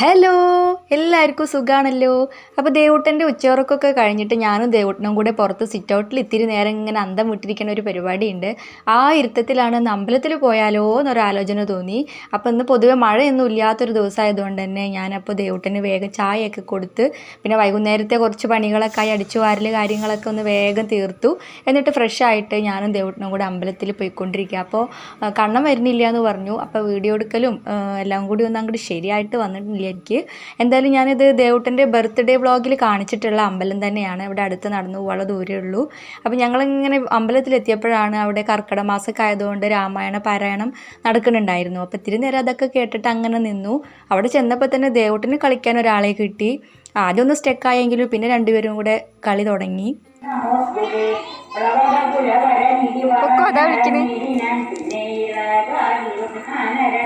Hello എല്ലാവർക്കും സുഖമാണല്ലോ അപ്പോൾ ദേവൂട്ടന്റെ ഉച്ചയുറക്കൊക്കെ കഴിഞ്ഞിട്ട് ഞാനും ദേവൂട്ടനും കൂടെ പുറത്ത് സിറ്റ് ഔട്ടിൽ ഇത്തിരി നേരം ഇങ്ങനെ അന്തം വിട്ടിരിക്കുന്ന ഒരു പരിപാടിയുണ്ട്. ആ ഇരുത്തത്തിലാണ് അമ്പലത്തിൽ പോയാലോ എന്നൊരു ആലോചന തോന്നി. അപ്പോൾ ഇന്ന് പൊതുവെ മഴയൊന്നും ഇല്ലാത്തൊരു ദിവസമായതുകൊണ്ട് തന്നെ ഞാനപ്പോൾ ദേവൂട്ടന് വേഗം ചായയൊക്കെ കൊടുത്ത് പിന്നെ വൈകുന്നേരത്തെ കുറച്ച് പണികളൊക്കെ ആയി അടിച്ചു വാരൽ കാര്യങ്ങളൊക്കെ ഒന്ന് വേഗം തീർത്തു. എന്നിട്ട് ഫ്രഷ് ആയിട്ട് ഞാനും ദേവൂട്ടനും കൂടെ അമ്പലത്തിൽ പോയിക്കൊണ്ടിരിക്കുക അപ്പോൾ കണ്ണം വരുന്നില്ല എന്ന് പറഞ്ഞു. അപ്പോൾ വീഡിയോ എടുക്കലും എല്ലാം കൂടി ഒന്നും അങ്ങോട്ട് ശരിയായിട്ട് വന്നിട്ടില്ല. എനിക്ക് എന്തായാലും ഞാനിത് ദേവൂട്ടന്റെ ബർത്ത്ഡേ വ്ളോഗിൽ കാണിച്ചിട്ടുള്ള അമ്പലം തന്നെയാണ്. ഇവിടെ അടുത്ത് നടന്നു പോകാനുള്ള ദൂരമേ ഉള്ളൂ. അപ്പോൾ ഞങ്ങളിങ്ങനെ അമ്പലത്തിലെത്തിയപ്പോഴാണ് അവിടെ കർക്കിടക മാസമൊക്കെ ആയതുകൊണ്ട് രാമായണ പാരായണം നടക്കുന്നുണ്ടായിരുന്നു. അപ്പോൾ ഇത്തിരി നേരം അതൊക്കെ കേട്ടിട്ട് അങ്ങനെ നിന്നു. അവിടെ ചെന്നപ്പോൾ തന്നെ ദേവൂട്ടിന് കളിക്കാൻ ഒരാളെ കിട്ടി. ആദ്യം ഒന്ന് സ്റ്റെക്കായെങ്കിലും പിന്നെ രണ്ടുപേരും കൂടെ കളി തുടങ്ങി. അതാ വിളിക്കണേ.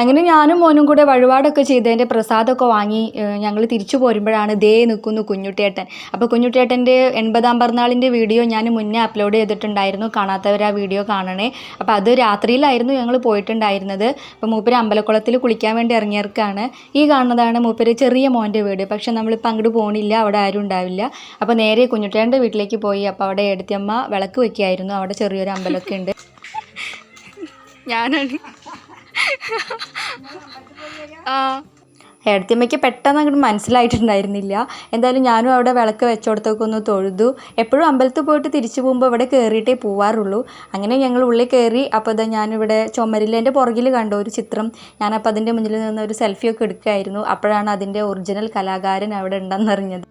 അങ്ങനെ ഞാനും മോനും കൂടെ വഴിപാടൊക്കെ ചെയ്തതിന്റെ പ്രസാദമൊക്കെ വാങ്ങി ഞങ്ങൾ തിരിച്ചു പോരുമ്പോഴാണ് ദേ നിൽക്കുന്നു കുഞ്ഞുട്ടേട്ടൻ. അപ്പോൾ കുഞ്ഞുട്ടിയേട്ടന്റെ എൺപതാം പിറന്നാളിന്റെ വീഡിയോ ഞാൻ മുന്നേ അപ്ലോഡ് ചെയ്തിട്ടുണ്ടായിരുന്നു. കാണാത്തവർ ആ വീഡിയോ കാണണേ. അപ്പോൾ അത് രാത്രിയിലായിരുന്നു ഞങ്ങൾ പോയിട്ടുണ്ടായിരുന്നത്. അപ്പോൾ മൂപ്പര് അമ്പലക്കുളത്തിൽ കുളിക്കാൻ വേണ്ടി ഇറങ്ങിയവർക്കാണ്. ഈ കാണുന്നതാണ് മൂപ്പര് ചെറിയ മോന്റെ വീട്. പക്ഷേ നമ്മളിപ്പോൾ അങ്ങോട്ട് പോകണില്ല അവിടെ ആരും ഉണ്ടാവില്ല. അപ്പോൾ നേരെ കുഞ്ഞുട്ടിയേട്ടന്റെ വീട്ടിലേക്ക് പോയി. അപ്പോൾ അവിടെ എടുത്തിയമ്മ വിളക്ക് വെക്കുകയായിരുന്നു അവിടെ ചെറിയൊരു അമ്പലമൊക്കെ ഉണ്ട്. ഞാനാണ്. ആ. ഏടത്തിയമ്മയ്ക്ക് പെട്ടെന്ന് അങ്ങോട്ട് മനസ്സിലായിട്ടുണ്ടായിരുന്നില്ല. എന്തായാലും ഞാനും അവിടെ വിളക്ക് വെച്ചോടത്തൊക്കെ ഒന്ന് തൊഴുതു. എപ്പോഴും അമ്പലത്തിൽ പോയിട്ട് തിരിച്ചു പോകുമ്പോൾ ഇവിടെ കയറിയിട്ടേ പോവാറുള്ളൂ. അങ്ങനെ ഞങ്ങൾ ഉള്ളിൽ കയറി അപ്പോൾ ഇതാ ഞാനിവിടെ ചുമരിലേന്റെ പുറകിൽ കണ്ടു ഒരു ചിത്രം. ഞാനപ്പോൾ അതിന്റെ മുന്നിൽ നിന്ന് ഒരു സെൽഫിയൊക്കെ എടുക്കുകയായിരുന്നു. അപ്പോഴാണ് അതിന്റെ ഒറിജിനൽ കലാകാരൻ അവിടെ ഉണ്ടെന്നറിഞ്ഞത്.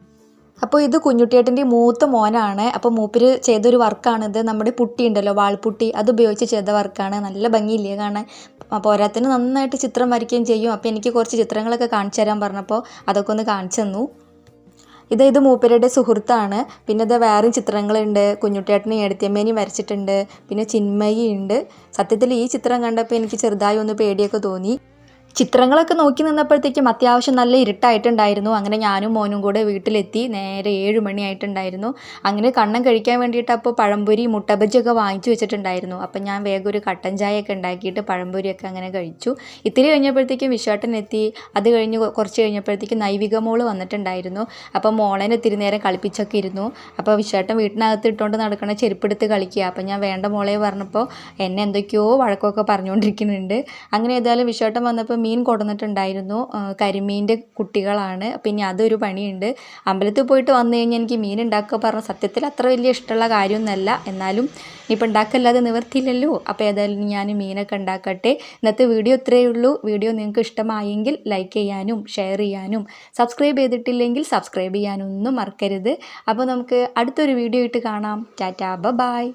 അപ്പോൾ ഇത് കുഞ്ഞുട്ടിയേട്ടന്റെ മൂത്ത മോനാണ്. അപ്പോൾ മൂപ്പര് ചെയ്തൊരു വർക്കാണിത്. നമ്മുടെ പുട്ടി ഉണ്ടല്ലോ വാൾപുട്ടി. അത് ഉപയോഗിച്ച് ചെയ്ത വർക്കാണ്. നല്ല ഭംഗിയില്ലേ കാണാൻ? പോരാത്തിന് നന്നായിട്ട് ചിത്രം വരയ്ക്കുകയും ചെയ്യും. അപ്പോൾ എനിക്ക് കുറച്ച് ചിത്രങ്ങളൊക്കെ കാണിച്ചു തരാൻ പറഞ്ഞപ്പോൾ അതൊക്കെ ഒന്ന് കാണിച്ചു തന്നു. ഇത് ഇത് മൂപ്പരുടെ സുഹൃത്താണ്. പിന്നെ ഇത് വേറെയും ചിത്രങ്ങളുണ്ട്. കുഞ്ഞുട്ടേട്ടനും എടുത്തിയമ്മേനെയും വരച്ചിട്ടുണ്ട്. പിന്നെ ചിന്മയി ഉണ്ട് സത്യത്തിൽ ഈ ചിത്രം കണ്ടപ്പോൾ എനിക്ക് ചെറുതായി ഒന്ന് പേടിയൊക്കെ തോന്നി. ചിത്രങ്ങളൊക്കെ നോക്കി നിന്നപ്പോഴത്തേക്കും അത്യാവശ്യം നല്ല ഇരുട്ടായിട്ടുണ്ടായിരുന്നു. അങ്ങനെ ഞാനും മോനും കൂടെ വീട്ടിലെത്തി. നേരെ ഏഴ് മണിയായിട്ടുണ്ടായിരുന്നു. അങ്ങനെ കണ്ണം കഴിക്കാൻ വേണ്ടിയിട്ട് അപ്പോൾ പഴംപൊരി മുട്ടബജ്ജൊക്കെ വാങ്ങിച്ചു വെച്ചിട്ടുണ്ടായിരുന്നു. അപ്പം ഞാൻ വേഗം ഒരു കട്ടൻ ചായയൊക്കെ ഉണ്ടാക്കിയിട്ട് പഴംപൊരിയൊക്കെ അങ്ങനെ കഴിച്ചു. ഇത്തിരി കഴിഞ്ഞപ്പോഴത്തേക്കും വിശ്വാട്ടൻ എത്തി. അത് കഴിഞ്ഞ് കുറച്ച് കഴിഞ്ഞപ്പോഴത്തേക്കും നൈവിക മോൾ വന്നിട്ടുണ്ടായിരുന്നു. അപ്പം മോളേനെ ഇത്തിരി നേരം കളിപ്പിച്ചൊക്കെ ഇരുന്നു. അപ്പോൾ വിശ്വാട്ടൻ വീട്ടിനകത്ത് ഇട്ടുകൊണ്ട് നടക്കണ ചെരുപ്പെടുത്ത് കളിക്കുക. അപ്പം ഞാൻ വേണ്ട മോളെ പറഞ്ഞപ്പോൾ എന്നെ എന്തൊക്കെയോ വഴക്കമൊക്കെ പറഞ്ഞുകൊണ്ടിരിക്കുന്നുണ്ട്. അങ്ങനെ ഏതായാലും വിശ്വാട്ടം വന്നപ്പോൾ മീൻ കൊടുന്നിട്ടുണ്ടായിരുന്നു കരിമീന്റെ കുട്ടികളാണ്. പിന്നെ അതൊരു പണിയുണ്ട്. അമ്പലത്തിൽ പോയിട്ട് വന്നു കഴിഞ്ഞാൽ എനിക്ക് മീൻ ഉണ്ടാക്കുക പറഞ്ഞ സത്യത്തിൽ അത്ര വലിയ ഇഷ്ടമുള്ള കാര്യമൊന്നുമല്ല. എന്നാലും ഇപ്പം ഉണ്ടാക്കല്ലാതെ നിവർത്തിയില്ലല്ലോ. അപ്പോൾ ഏതായാലും ഞാൻ മീനൊക്കെ ഉണ്ടാക്കട്ടെ. ഇന്നത്തെ വീഡിയോ ഇത്രയേ ഉള്ളൂ. വീഡിയോ നിങ്ങൾക്ക് ഇഷ്ടമായെങ്കിൽ ലൈക്ക് ചെയ്യാനും ഷെയർ ചെയ്യാനും സബ്സ്ക്രൈബ് ചെയ്തിട്ടില്ലെങ്കിൽ സബ്സ്ക്രൈബ് ചെയ്യാനൊന്നും മറക്കരുത്. അപ്പോൾ നമുക്ക് അടുത്തൊരു വീഡിയോ ഇട്ട് കാണാം. ടാറ്റാ ബ ബായ്.